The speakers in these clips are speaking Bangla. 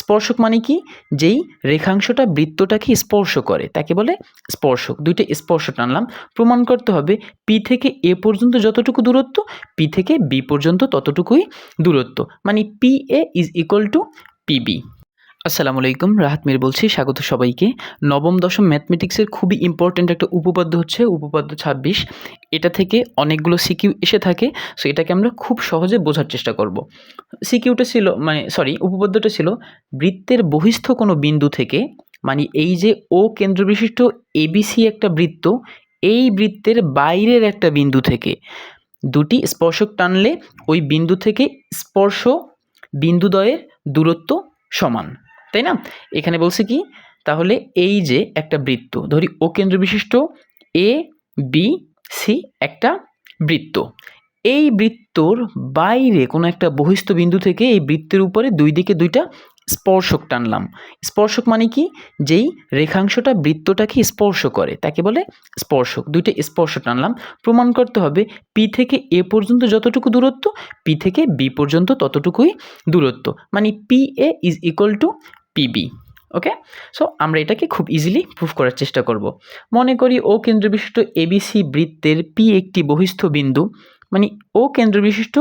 স্পর্শক মানে কি? যেই রেখাংশটা বৃত্তটাকে স্পর্শ করে। তাকে বলে স্পর্শক। দুইটা স্পর্শ টানলাম। প্রমাণ করতে হবে, পি থেকে এ পর্যন্ত যতটুকু দূরত্ব, পি থেকে বি পর্যন্ত ততটুকুই দূরত্ব। মানে P A is equal to PB আসসালামু আলাইকুম, রাহাত মির বলছি, স্বাগত সবাইকে। নবম, দশম ম্যাথমেটিক্সের খুবই ইম্পর্ট্যান্ট একটা উপপাদ্য হচ্ছে উপপাদ্য ছাব্বিশ। এটা থেকে অনেকগুলো সিকিউ এসে থাকে সো এটাকে আমরা খুব সহজে বোঝার চেষ্টা করব। সিকিউটা ছিল মানে সরি উপপাদ্যটা ছিল বৃত্তের বহিস্থ কোনো বিন্দু থেকে মানে এই যে ও কেন্দ্রবিশিষ্ট এবিসি একটা বৃত্ত, এই বৃত্তের বাইরের একটা বিন্দু থেকে। দুটি স্পর্শক টানলে ওই বিন্দু থেকে স্পর্শ বিন্দুদ্বয়ের দূরত্ব সমান। তাই না? এখানে বলছে কি? তাহলে এই যে একটা বৃত্ত, ধরি ও কেন্দ্র বিশিষ্ট এ বি সি একটা বৃত্ত। এই বৃত্তর বাইরে কোনো একটা বহিস্থ বিন্দু থেকে এই বৃত্তের উপরে দুই দিকে দুইটা স্পর্শক টানলাম। স্পর্শক মানে কি? যেই রেখাংশটা বৃত্তটাকে স্পর্শ করে, তাকে বলে স্পর্শক। দুইটা স্পর্শ টানলাম। প্রমাণ করতে হবে, পি থেকে এ পর্যন্ত যতটুকু দূরত্ব, পি থেকে বি পর্যন্ত ততটুকুই দূরত্ব। মানে P A is equal to PB okay so আমরা এটাকে খুব ইজিলি প্রুফ করার চেষ্টা করব। মনে করি ও কেন্দ্র বিশিষ্ট এবিসি বৃত্তের পি একটি বহিস্থ বিন্দু মানে ও কেন্দ্র বিশিষ্ট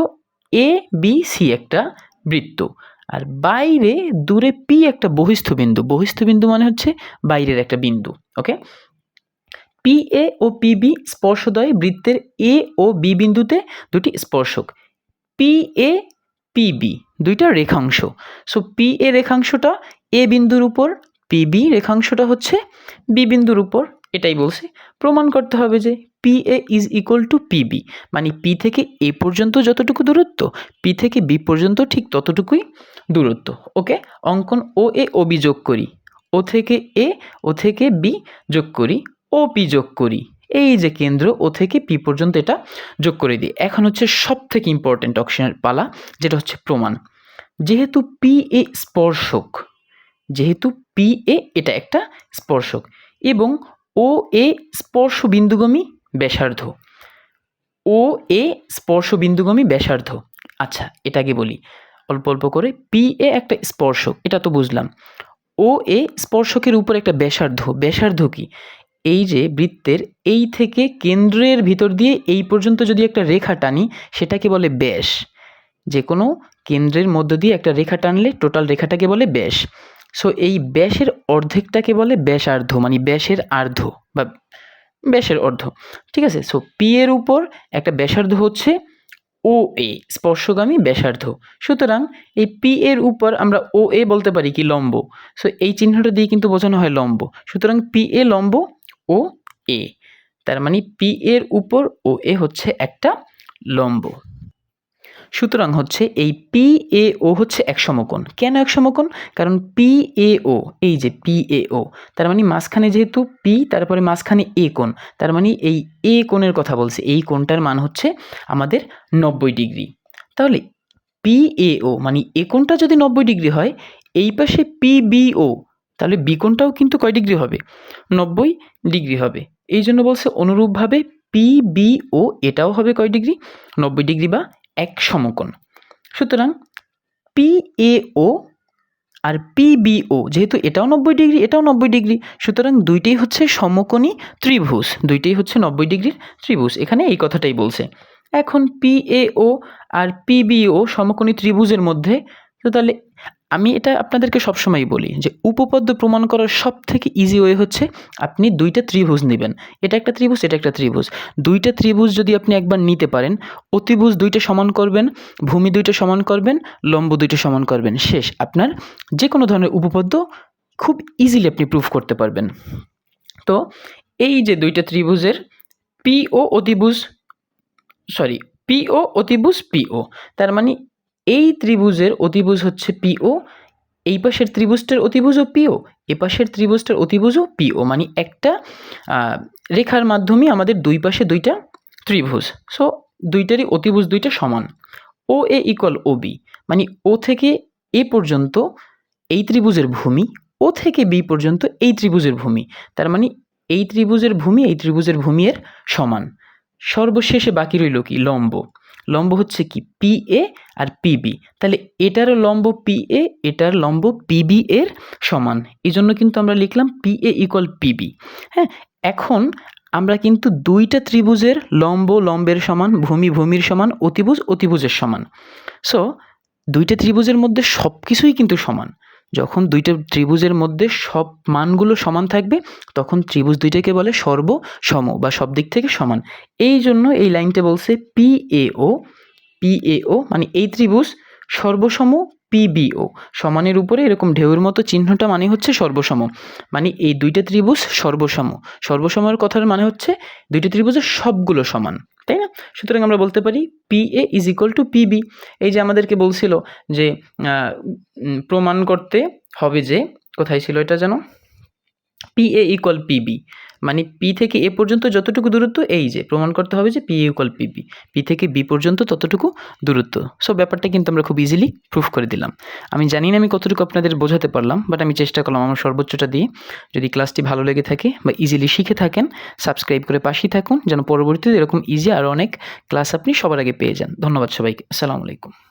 এ বি সি একটা বৃত্ত, আর বাইরে, দূরে পি একটা বহিস্থ বিন্দু। বহিস্থ বিন্দু মানে হচ্ছে বাইরের একটা বিন্দু okay P A O PB স্পর্শদ্বয় বৃত্তের এ ও বি বিন্দুতে দুটি স্পর্শক। পি এ পিবি দুইটা রেখাংশ। সো পি এ রেখাংশটা এ বিন্দুর উপর পিবি রেখাংশটা হচ্ছে বি বিন্দুর উপর, এটাই বলছে। প্রমাণ করতে হবে যে P A is equal to PB মানে পি থেকে এ পর্যন্ত যতটুকু দূরত্ব, পি থেকে বি পর্যন্ত ঠিক ততটুকুই দূরত্ব, ওকে? অঙ্কন ও এ, ও বি যোগ করি, ও থেকে এ, ও থেকে বি যোগ করি, ও পি যোগ করি, এই যে কেন্দ্র, ও থেকে পি পর্যন্ত এটা যোগ করে দিই। এখন হচ্ছে সব থেকে ইম্পর্ট্যান্ট অপশনের পালা, যেটা হচ্ছে প্রমাণ। যেহেতু পি এ স্পর্শক যেহেতু পি এ এটা একটা স্পর্শক এবং ও এ স্পর্শ বিন্দুগমী ব্যাসার্ধ। ও এ স্পর্শ বিন্দুগমী ব্যাসার্ধ। আচ্ছা এটাকে বলি। অল্প অল্প করে পি এ একটা স্পর্শক, এটা তো বুঝলাম। ও এ স্পর্শকের উপর একটা ব্যাসার্ধ ব্যাসার্ধ কি? এই যে বৃত্তের এই থেকে কেন্দ্রের ভিতর দিয়ে এই পর্যন্ত যদি একটা রেখা টানি, সেটাকে বলে ব্যাস। যে কোনো কেন্দ্রের মধ্য দিয়ে একটা রেখা টানলে টোটাল রেখাটাকে বলে ব্যাস। সো এই ব্যাসের অর্ধেকটাকে বলে ব্যাসার্ধ মানে ব্যাসের আর্ধ বা ব্যাসের অর্ধ। ঠিক আছে? সো পি এর উপর একটা ব্যাসার্ধ হচ্ছে ও এ স্পর্শগামী ব্যাসার্ধ। সুতরাং এই পি এর উপর আমরা ও এ বলতে পারি কি? লম্ব। সো এই চিহ্নটা দিয়ে কিন্তু বোঝানো হয় লম্ব। সুতরাং পি এ লম্ব ও এ তার মানে পি এর উপর ও এ হচ্ছে একটা লম্ব। সুতরাং হচ্ছে এই পি এ ও হচ্ছে এক সমকোণ। কেন এক সমকোণ? কারণ পি এ ও এই যে পি এ ও তার মানে মাঝখানে যেহেতু পি তারপরে মাঝখানে এ কোণ, তার মানে এই এ কোণের কথা বলছে, এই কোণটার মান হচ্ছে আমাদের নব্বই ডিগ্রি। তাহলে পি এ ও মানে এ কোণটা যদি নব্বই ডিগ্রি হয়, এই পাশে পি বি ও তাহলে বি কোণটাও কিন্তু কয় ডিগ্রি হবে? নব্বই ডিগ্রি হবে। এই জন্য বলছে অনুরূপভাবে পি বি ও এটাও হবে কয় ডিগ্রি? নব্বই ডিগ্রি বা এক সমকোণ। সুতরাং পিএও আর পিবিও যেহেতু এটাও নব্বই ডিগ্রি, এটাও নব্বই ডিগ্রি, সুতরাং দুইটাই হচ্ছে সমকোণী ত্রিভুজ, দুইটাই হচ্ছে নব্বই ডিগ্রির ত্রিভুজ। এখানে এই কথাটাই বলছে। এখন পিএও আর পিবিও সমকোণী ত্রিভুজের মধ্যে, তো তাহলে আমি এটা আপনাদেরকে সবসময় বলি যে উপপাদ্য প্রমাণ করার সব থেকে ইজি ওয়ে হচ্ছে আপনি দুইটা ত্রিভুজ নেবেন। এটা একটা ত্রিভুজ, এটা একটা ত্রিভুজ। দুইটা ত্রিভুজ যদি আপনি একবার নিতে পারেন, অতিভুজ দুইটা সমান করবেন, ভূমি দুইটা সমান করবেন, লম্ব দুইটা সমান করবেন। শেষ। আপনার যে কোনো ধরনের উপপাদ্য খুব ইজিলি আপনি প্রুফ করতে পারবেন। তো এই যে দুইটা ত্রিভুজের পি ও অতিভুজ সরি পি ও অতিভুজ পি ও তার মানে এই ত্রিভুজের অতিভুজ হচ্ছে পিও এই পাশের ত্রিভুজটার অতিভুজও পিও এ পাশের ত্রিভুজটার অতিভুজও পিও মানে একটা রেখার মাধ্যমে আমাদের দুই পাশে দুইটা ত্রিভুজ। সো দুইটারই অতিভুজ দুইটা সমান। ও এ ইকুয়াল ও বি মানে ও থেকে এ পর্যন্ত এই ত্রিভুজের ভূমি ও থেকে বি পর্যন্ত এই ত্রিভুজের ভূমি। তার মানে এই ত্রিভুজের ভূমি, এই ত্রিভুজের ভূমি এর সমান। সর্বশেষে বাকি রইল কি? লম্ব। লম্ব হচ্ছে কি? পি এ আর পিবি তাহলে এটারও লম্ব পি এ এটার লম্ব পিবি এর সমান। এই জন্য কিন্তু আমরা লিখলাম পি এ ইকুয়াল পিবি হ্যাঁ এখন আমরা কিন্তু দুইটা ত্রিভুজের লম্ব লম্বের সমান, ভূমি ভূমির সমান, অতিভুজ অতিভুজের সমান। সো দুইটা ত্রিভুজের মধ্যে সব কিছুই কিন্তু সমান। যখন দুইটা ত্রিভুজের মধ্যে সব মানগুলো সমান থাকবে, তখন ত্রিভুজ দুইটাকে বলে সর্বসম বা সব দিক থেকে সমান। এই জন্য এই লাইনটা বলছে পি এ ও পি এ ও মানে এই ত্রিভুজ সর্বসম পিবিও সমানের উপরে এরকম ঢেউয়ের মতো চিহ্নটা মানে হচ্ছে সর্বসম। মানে এই দুইটা ত্রিভুজ সর্বসম। সর্বসমের কথার মানে হচ্ছে দুইটা ত্রিভুজের সবগুলো সমান। সুতরাং আমরা বলতে পারি P A is equal to PB এই যে আমাদেরকে বলছিল যে প্রমাণ করতে হবে যে, কোথায় ছিল এটা যেন পি এ ইকুয়াল পিবি মানে পি থেকে এ পর্যন্ত যতটুকু দূরত্ব, এই যে, প্রমাণ করতে হবে যে পি ইকুয়াল পিবি পি থেকে বি পর্যন্ত ততটুকু দূরত্ব। সো ব্যাপারটা কিন্তু আমরা খুব ইজিলি প্রুফ করে দিলাম। আমি জানি না আমি কতটুকু আপনাদের বোঝাতে পারলাম বাট আমি চেষ্টা করলাম আমার সর্বোচ্চটা দিয়ে। যদি ক্লাসটি ভালো লেগে থাকে বা ইজিলি শিখে থাকেন সাবস্ক্রাইব করে পাশেই থাকুন, যেন পরবর্তীতে এরকম ইজি আর অনেক ক্লাস আপনি সবার আগে পেয়ে যান। ধন্যবাদ সবাইকে। আসসালামু আলাইকুম।